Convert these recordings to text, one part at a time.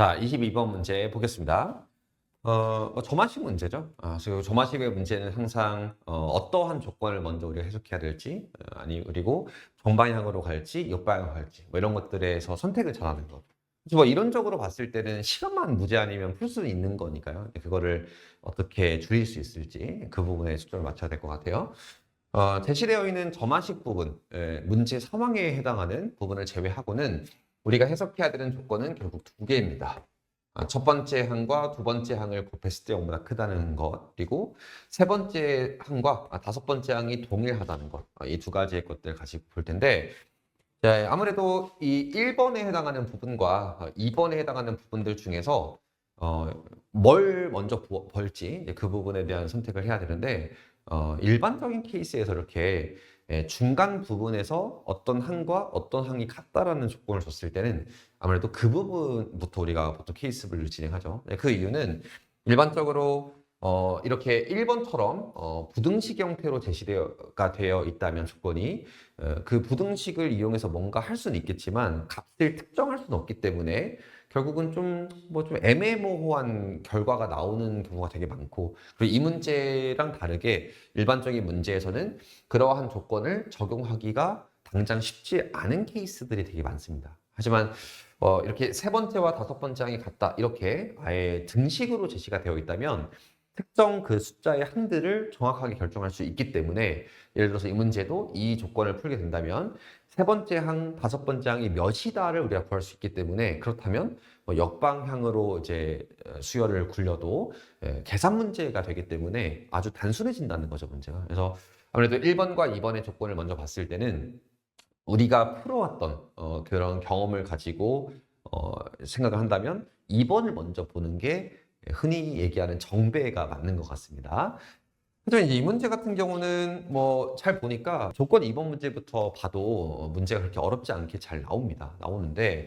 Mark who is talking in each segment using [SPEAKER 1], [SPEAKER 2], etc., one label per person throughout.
[SPEAKER 1] 자, 22번 문제 보겠습니다. 어, 저마식 문제죠. 아, 그래서 저마식의 문제는 항상 어, 떠한 조건을 먼저 우리가 해석해야 될지, 어, 아니 그리고 정방향으로 갈지, 역방향으로 갈지, 뭐 이런 것들에서 선택을 잘하는 것. 뭐 이론적으로 봤을 때는 시간만 무제 아니면 풀 수는 있는 거니까요. 그거를 어떻게 줄일 수 있을지 그 부분에 초점을 맞춰야 될 것 같아요. 어, 제시되어 있는 저마식 부분, 예, 문제 상황에 해당하는 부분을 제외하고는 우리가 해석해야 되는 조건은 결국 두 개입니다. 아, 첫 번째 항과 두 번째 항을 곱했을 때 0보다 크다는 것, 그리고 세 번째 항과 아, 다섯 번째 항이 동일하다는 것, 이 두 가지의 것들을 가지고 볼 텐데, 자, 아무래도 이 1번에 해당하는 부분과 어, 2번에 해당하는 부분들 중에서 어, 뭘 먼저 보- 볼지 그 부분에 대한 선택을 해야 되는데 어, 일반적인 케이스에서 이렇게 예, 중간 부분에서 어떤 항과 어떤 항이 같다라는 조건을 줬을 때는 아무래도 그 부분부터 우리가 보통 케이스별로 진행하죠. 네, 그 이유는 일반적으로 어, 이렇게 1번처럼 어, 부등식 형태로 제시가 되어 있다면 조건이 어, 그 부등식을 이용해서 뭔가 할 수는 있겠지만 값을 특정할 수는 없기 때문에 결국은 좀 뭐 좀 애매모호한 결과가 나오는 경우가 되게 많고 그리고 이 문제랑 다르게 일반적인 문제에서는 그러한 조건을 적용하기가 당장 쉽지 않은 케이스들이 되게 많습니다. 하지만 어, 이렇게 세 번째와 다섯 번째 항이 같다 이렇게 아예 등식으로 제시가 되어 있다면 특정 그 숫자의 항들을 정확하게 결정할 수 있기 때문에 예를 들어서 이 문제도 이 조건을 풀게 된다면 세 번째 항, 다섯 번째 항이 몇이다를 우리가 구할 수 있기 때문에 그렇다면 뭐 역방향으로 이제 어, 수열을 굴려도 예, 계산 문제가 되기 때문에 아주 단순해진다는 거죠 문제가. 그래서 아무래도 1번과 2번의 조건을 먼저 봤을 때는 우리가 풀어왔던 어, 그런 경험을 가지고 어, 생각을 한다면 2번을 먼저 보는 게 흔히 얘기하는 정배가 맞는 것 같습니다. 하지만 이제 이 문제 같은 경우는 뭐 잘 보니까 조건 2번 문제부터 봐도 문제가 그렇게 어렵지 않게 잘 나옵니다. 나오는데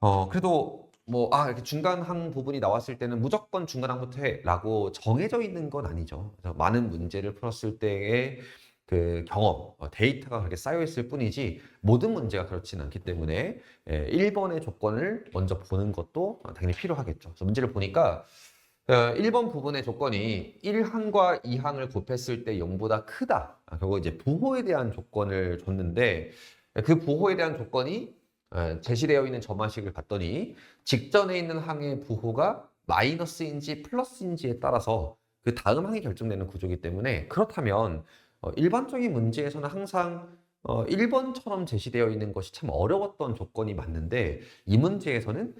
[SPEAKER 1] 어 그래도 뭐 아 이렇게 중간항 부분이 나왔을 때는 무조건 중간 항부터 해라고 정해져 있는 건 아니죠. 그래서 많은 문제를 풀었을 때의 그 경험, 어, 데이터가 그렇게 쌓여 있을 뿐이지 모든 문제가 그렇지는 않기 때문에 예, 1번의 조건을 먼저 보는 것도 당연히 필요하겠죠. 그래서 문제를 보니까 어, 1번 부분의 조건이 1항과 2항을 곱했을 때 0보다 크다. 아, 결국 이제 부호에 대한 조건을 줬는데 그 부호에 대한 조건이 어, 제시되어 있는 점화식을 봤더니 직전에 있는 항의 부호가 마이너스인지 플러스인지에 따라서 그 다음 항이 결정되는 구조이기 때문에 그렇다면 어, 일반적인 문제에서는 항상 어, 1번처럼 제시되어 있는 것이 참 어려웠던 조건이 맞는데 이 문제에서는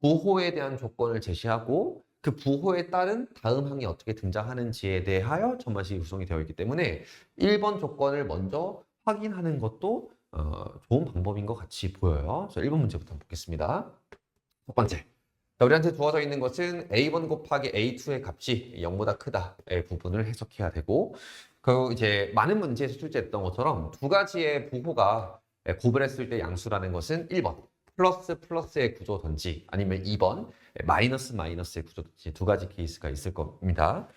[SPEAKER 1] 부호에 대한 조건을 제시하고 그 부호에 따른 다음 항이 어떻게 등장하는지에 대하여 전반식이 구성이 되어 있기 때문에 1번 조건을 먼저 확인하는 것도 어, 좋은 방법인 것 같이 보여요. 그래서 1번 문제부터 보겠습니다. 첫 번째. 자, 우리한테 주어져 있는 것은 a1 곱하기 a2의 값이 0보다 크다의 부분을 해석해야 되고 그 이제 많은 문제에서 출제했던 것처럼 두 가지의 부호가 고분했을 때 양수라는 것은 1번 플러스 플러스의 구조든지 아니면 2번 마이너스 마이너스의 구조든지 두 가지 케이스가 있을 겁니다.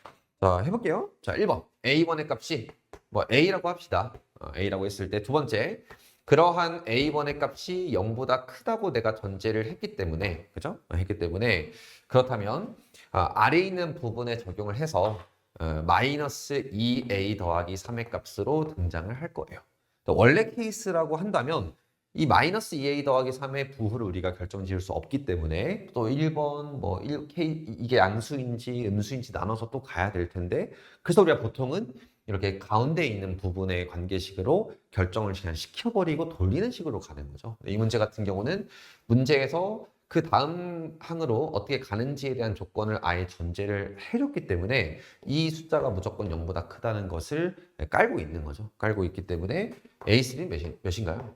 [SPEAKER 1] 자, 해볼게요. 자, 1번 a1의 값이 뭐 a라고 합시다. 어, a라고 했을 때 두 번째 그러한 a1의 값이 0보다 크다고 내가 전제를 했기 때문에 그죠? 어, 했기 때문에 그렇다면 아, 아래 있는 부분에 적용을 해서 어, 마이너스 2a 더하기 3의 값으로 등장을 할 거예요. 원래 케이스라고 한다면 이 마이너스 2a 더하기 3의 부호를 우리가 결정 지을 수 없기 때문에 또 1번 뭐 1, K, 이게 양수인지 음수인지 나눠서 또 가야 될 텐데 그래서 우리가 보통은 이렇게 가운데 있는 부분의 관계식으로 결정을 그냥 시켜버리고 돌리는 식으로 가는 거죠. 이 문제 같은 경우는 문제에서 그 다음 항으로 어떻게 가는지에 대한 조건을 아예 전제를 해줬기 때문에 이 숫자가 무조건 0보다 크다는 것을 깔고 있는 거죠. 깔고 있기 때문에 A3는 몇인, 몇인가요?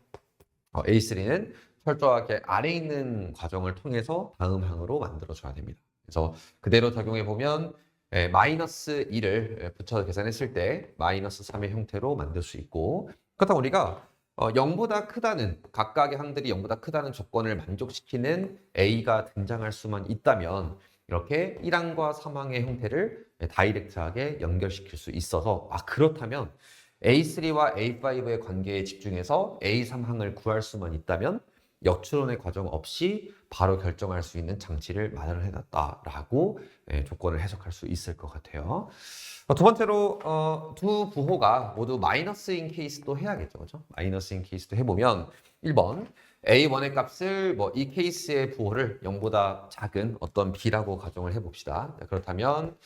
[SPEAKER 1] 어, A3는 철저하게 아래 있는 과정을 통해서 다음 항으로 만들어줘야 됩니다. 그래서 그대로 적용해 보면 예, 마이너스 2를 붙여서 계산했을 때 마이너스 3의 형태로 만들 수 있고 그렇다고 우리가 어, 0보다 크다는 각각의 항들이 0보다 크다는 조건을 만족시키는 A가 등장할 수만 있다면 이렇게 1항과 3항의 형태를 다이렉트하게 연결시킬 수 있어서 아 그렇다면 A3와 A5의 관계에 집중해서 A3항을 구할 수만 있다면 역추론의 과정 없이 바로 결정할 수 있는 장치를 마련을 해놨다라고 예, 조건을 해석할 수 있을 것 같아요. 어, 두 번째로 어, 두 부호가 모두 마이너스인 케이스도 해야겠죠, 그렇죠? 마이너스인 케이스도 해보면 1번 A1의 값을 뭐 이 케이스의 부호를 0보다 작은 어떤 B라고 가정을 해봅시다. 자, 그렇다면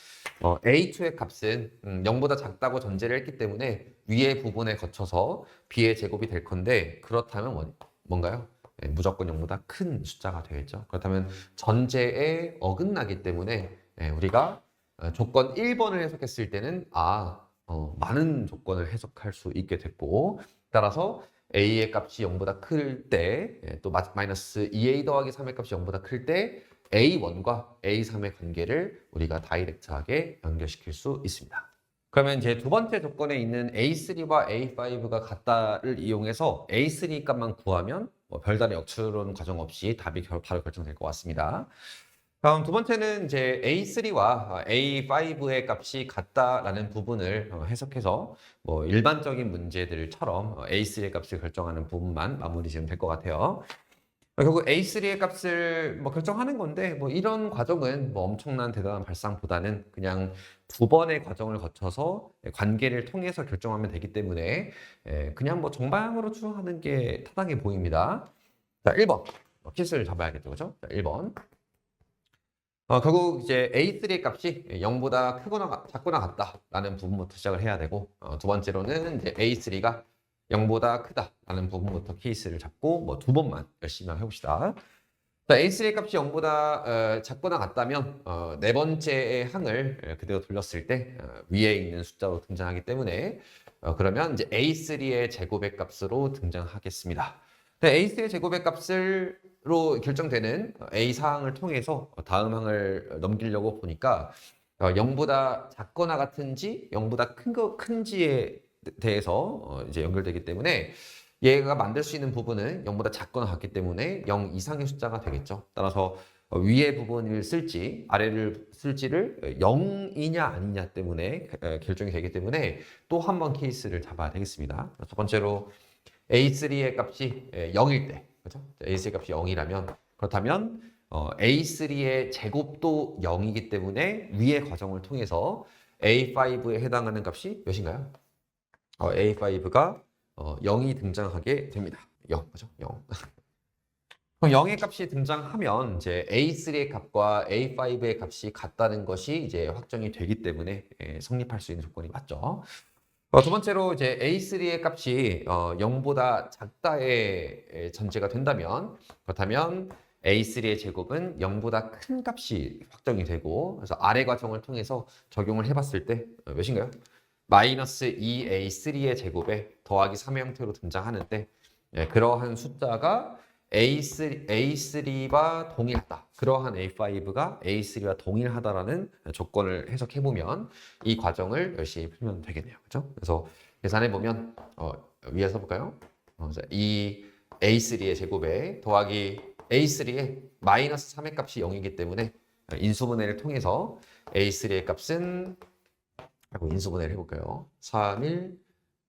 [SPEAKER 1] 어, A2의 값은 음, 0보다 작다고 전제를 했기 때문에 위의 부분에 거쳐서 B의 제곱이 될 건데 그렇다면 뭐, 뭔가요? 예, 무조건 0보다 큰 숫자가 되겠죠. 그렇다면 전제에 어긋나기 때문에 예, 우리가 어, 조건 1번을 해석했을 때는 아 어, 많은 조건을 해석할 수 있게 됐고 따라서 a의 값이 0보다 클 때 또 마이너스 2a 더하기 3의 값이 0보다 클 때 a1과 a3의 관계를 우리가 다이렉트하게 연결시킬 수 있습니다. 그러면 이제 두 번째 조건에 있는 A3와 A5가 같다를 이용해서 A3 값만 구하면 뭐 별다른 역추론 과정 없이 답이 결- 바로 결정될 것 같습니다. 다음 두 번째는 이제 A3와 A5의 값이 같다라는 부분을 어, 해석해서 뭐 일반적인 문제들처럼 어, A3의 값을 결정하는 부분만 마무리 지으면 될 것 같아요. 어, 결국 A3의 값을 뭐 결정하는 건데 뭐 이런 과정은 뭐 엄청난 대단한 발상보다는 그냥 두 번의 과정을 거쳐서 관계를 통해서 결정하면 되기 때문에 예, 그냥 뭐 정방으로 추정하는 게 타당해 보입니다. 자, 1번. 어, 키스를 잡아야겠죠. 그죠? 자, 1번. 어, 결국 이제 A3의 값이 0보다 크거나 가- 작거나 같다라는 부분부터 시작을 해야 되고 어, 두 번째로는 이제 A3가 0보다 크다라는 부분부터 케이스를 잡고 뭐 두 번만 열심히 해봅시다. 자, A3의 값이 0보다 어, 작거나 같다면 어, 네 번째의 항을 어, 그대로 돌렸을 때 어, 위에 있는 숫자로 등장하기 때문에 어, 그러면 이제 A3의 제곱의 값으로 등장하겠습니다. 네, A3의 제곱의 값으 로 결정되는 A 사항을 통해서 다음 항을 넘기려고 보니까 어, 0보다 작거나 같은지 0보다 큰 거, 큰지에 대해서 어, 이제 연결되기 때문에 얘가 만들 수 있는 부분은 0보다 작거나 같기 때문에 0 이상의 숫자가 되겠죠. 따라서 어, 위의 부분을 쓸지 아래를 쓸지를 0이냐 아니냐 때문에 어, 결정이 되기 때문에 또 한 번 케이스를 잡아야 되겠습니다. 첫 번째로 A3의 값이 0일 때, 그렇죠? A3의 값이 0이라면 그렇다면 어, A3의 제곱도 0이기 때문에 위의 과정을 통해서 A5에 해당하는 값이 몇인가요? 어, A5가 어, 0이 등장하게 됩니다. 0, 그죠? 0. 그럼 0의 값이 등장하면 이제 A3의 값과 A5의 값이 같다는 것이 이제 확정이 되기 때문에 예, 성립할 수 있는 조건이 맞죠. 어, 두 번째로 이제 A3의 값이 어, 0보다 작다의 에, 전제가 된다면 그렇다면 A3의 제곱은 0보다 큰 값이 확정이 되고 그래서 아래 과정을 통해서 적용을 해봤을 때 어, 몇인가요? 마이너스 2A3의 제곱에 더하기 3의 형태로 등장하는데 예, 그러한 숫자가 A3, A3와 동일하다. 그러한 A5가 A3와 동일하다라는 조건을 해석해 보면 이 과정을 열심히 풀면 되겠네요. 그렇죠? 그래서 계산해 보면 어, 위에 써볼까요? 어, 자, 이 A3의 제곱에 더하기 A3의 마이너스 3의 값이 0이기 때문에 인수분해를 통해서 A3의 값은 인수분해를 해볼까요? 3, 1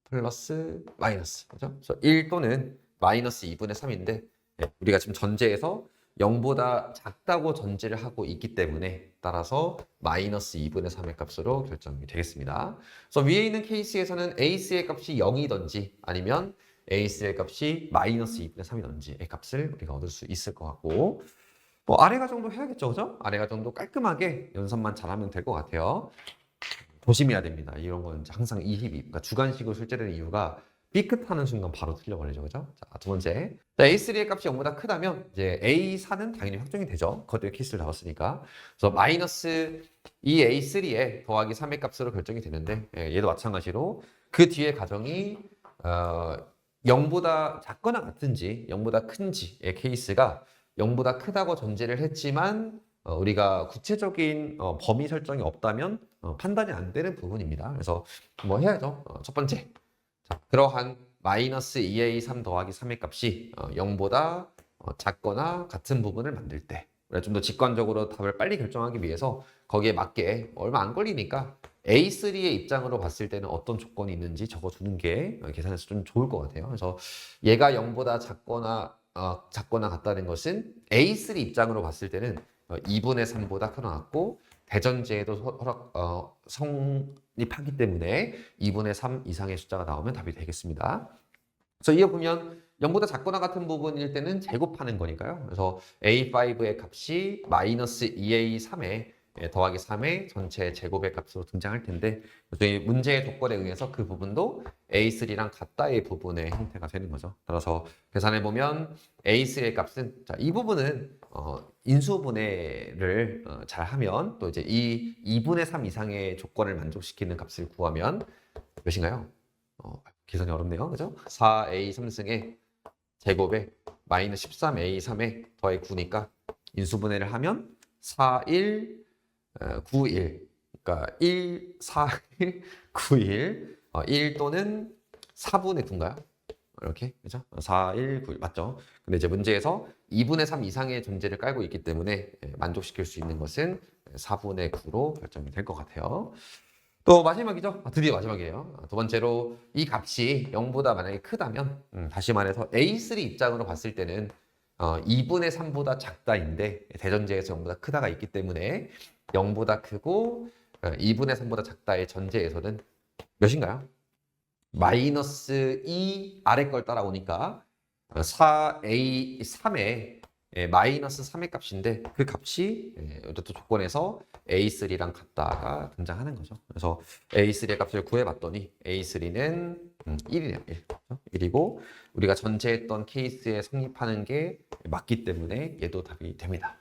[SPEAKER 1] 플러스 마이너스 그죠? 그래서 1 또는 마이너스 2분의 3인데 우리가 지금 전제에서 0보다 작다고 전제를 하고 있기 때문에 따라서 마이너스 2분의 3의 값으로 결정이 되겠습니다. 그래서 위에 있는 케이스에서는 에이스의 값이 0이든지 아니면 에이스의 값이 마이너스 2분의 3이든지 의 값을 우리가 얻을 수 있을 것 같고 뭐 아래가 정도 해야겠죠, 그죠? 아래가 정도 깔끔하게 연산만 잘하면 될 것 같아요. 조심해야 됩니다. 이런 건 항상 이힙이, 그러니까 주관식으로 출제되는 이유가 삐끗하는 순간 바로 틀려버리죠, 그죠? 자, 두 번째. 자, A3의 값이 0보다 크다면 이제 A4는 당연히 확정이 되죠. 그것도 케이스를 잡았으니까. 그래서 마이너스 2A3에 더하기 3의 값으로 결정이 되는데 예, 얘도 마찬가지로 그 뒤에 가정이 어, 0보다 작거나 같은지 0보다 큰지의 케이스가 0보다 크다고 전제를 했지만 어, 우리가 구체적인 어, 범위 설정이 없다면 어, 판단이 안 되는 부분입니다. 그래서 뭐 해야죠. 어, 첫 번째, 자, 그러한 마이너스 2a3 더하기 3의 값이 어, 0보다 어, 작거나 같은 부분을 만들 때좀더 직관적으로 답을 빨리 결정하기 위해서 거기에 맞게 얼마 안 걸리니까 A3의 입장으로 봤을 때는 어떤 조건이 있는지 적어주는 게 어, 계산에서 좀 좋을 것 같아요. 그래서 얘가 0보다 작거나 어, 작거나 같다는 것은 A3 입장으로 봤을 때는 어, 2분의 3보다 크나왔고 대전제에도 서- 허락 어, 성립하기 때문에 2분의 3 이상의 숫자가 나오면 답이 되겠습니다. 그래서 이어 보면 0보다 작거나 같은 부분일 때는 제곱하는 거니까요. 그래서 A5의 값이 마이너스 2A3에 예, 더하기 3의 전체 제곱의 값으로 등장할 텐데 저희 문제의 조건에 의해서 그 부분도 A3랑 같다의 부분의 형태가 되는 거죠. 따라서 계산해 보면 A3의 값은 자, 이 부분은 어, 인수분해를 어, 잘 하면 또 이제 이 2분의 3 이상의 조건을 만족시키는 값을 구하면 몇인가요? 어, 계산이 어렵네요. 그죠? 4A 3승에 제곱에 마이너스 13A 3에 더해 9니까 인수분해를 하면 4, 1, 어, 9, 1. 그러니까 1, 4, 1, 9, 1. 어, 1 또는 4분의 9인가요? 이렇게 그죠? 4, 1, 9, 1 맞죠? 근데 이제 문제에서 2분의 3 이상의 존재를 깔고 있기 때문에 예, 만족시킬 수 있는 것은 4분의 9로 결정이 될 것 같아요. 또 마지막이죠. 아, 드디어 마지막이에요. 아, 두 번째로 이 값이 0보다 만약에 크다면 음, 다시 말해서 A3 입장으로 봤을 때는 어, 2분의 3보다 작다인데 대전제에서 0보다 크다가 있기 때문에 0보다 크고 어, 2분의 3보다 작다의 전제에서는 몇인가요? 마이너스 2 아래 걸 따라오니까 4A 3에 예, 마이너스 3의 값인데 그 값이 예, 이것도 조건에서 A3랑 같다가 등장하는 거죠. 그래서 A3의 값을 구해봤더니 A3는 음, 1이네요. 1. 1이고 우리가 전제했던 케이스에 성립하는 게 맞기 때문에 얘도 답이 됩니다.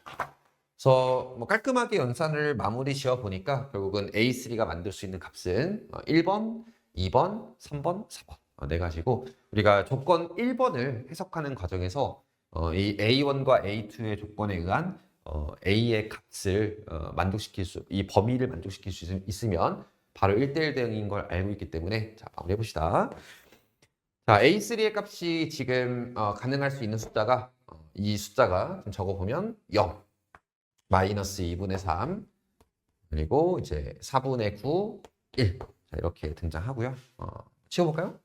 [SPEAKER 1] 그래서 뭐 깔끔하게 연산을 마무리 지어 보니까 결국은 A3가 만들 수 있는 값은 어, 1번, 2번, 3번, 4번 어, 네 가지고 우리가 조건 1번을 해석하는 과정에서 어, 이 A1과 A2의 조건에 의한 어, A의 값을 어, 만족시킬 수, 이 범위를 만족시킬 수 있- 있으면 바로 1대1 대응인 걸 알고 있기 때문에 자, 마무리해 봅시다. 자, A3의 값이 지금 어, 가능할 수 있는 숫자가 어, 이 숫자가 좀 적어 보면 0, 마이너스 2분의 3, 그리고 이제 4분의 9, 1. 자, 이렇게 등장하고요. 어, 지워볼까요?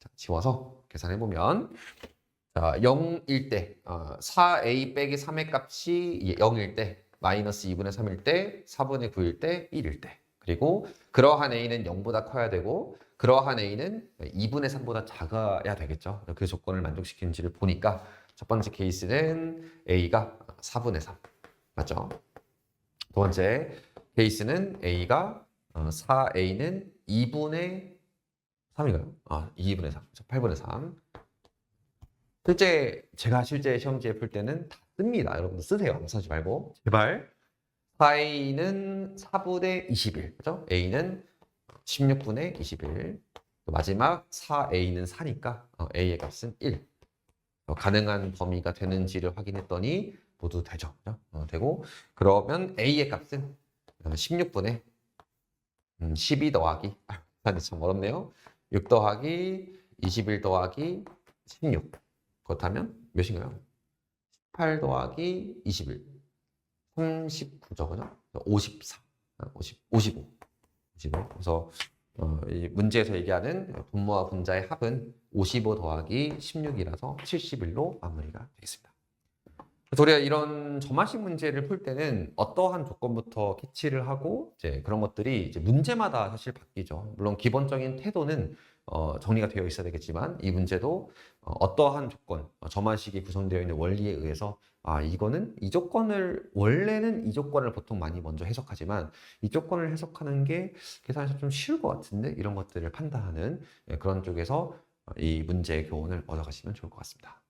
[SPEAKER 1] 자, 지워서 계산해 보면 자, 0일 때, 어, 4a 빼기 3의 값이 0일 때, 마이너스 2분의 3일 때, 4분의 9일 때, 1일 때. 그리고 그러한 a는 0보다 커야 되고, 그러한 a는 2분의 3보다 작아야 되겠죠. 그 조건을 만족시키는지를 보니까 첫 번째 케이스는 a가 4분의 3. 맞죠? 두 번째 케이스는 a가 4a는 2분의 3인가요? 아, 2분의 3. 8분의 3. 실제 제가 실제 시험지에 풀 때는 다 씁니다. 여러분도 쓰세요. 안 쓰지 말고 제발. 4a는 4분의 21, 그죠? a는 16분의 21. 또 마지막 4a는 4니까 어, a의 값은 1. 어, 가능한 범위가 되는지를 확인했더니 모두 되죠. 어, 되고 그러면 a의 값은 16분의 12 더하기 아, 참 어렵네요. 6 더하기 21 더하기 16. 그렇다면 몇인가요? 18 더하기 21. 39죠, 그죠? 54. 50, 55. 55. 그래서 어, 이 문제에서 얘기하는 분모와 분자의 합은 55 더하기 16이라서 71로 마무리가 되겠습니다. 그래서 우리가 이런 점화식 문제를 풀 때는 어떠한 조건부터 캐치를 하고 이제 그런 것들이 이제 문제마다 사실 바뀌죠. 물론 기본적인 태도는 어, 정리가 되어 있어야 되겠지만 이 문제도 어, 어떠한 조건, 어, 점화식이 구성되어 있는 원리에 의해서 아 이거는 이 조건을 원래는 이 조건을 보통 많이 먼저 해석하지만 이 조건을 해석하는 게 계산에서 좀 쉬울 것 같은데 이런 것들을 판단하는 예, 그런 쪽에서 어, 이 문제의 교훈을 얻어가시면 좋을 것 같습니다.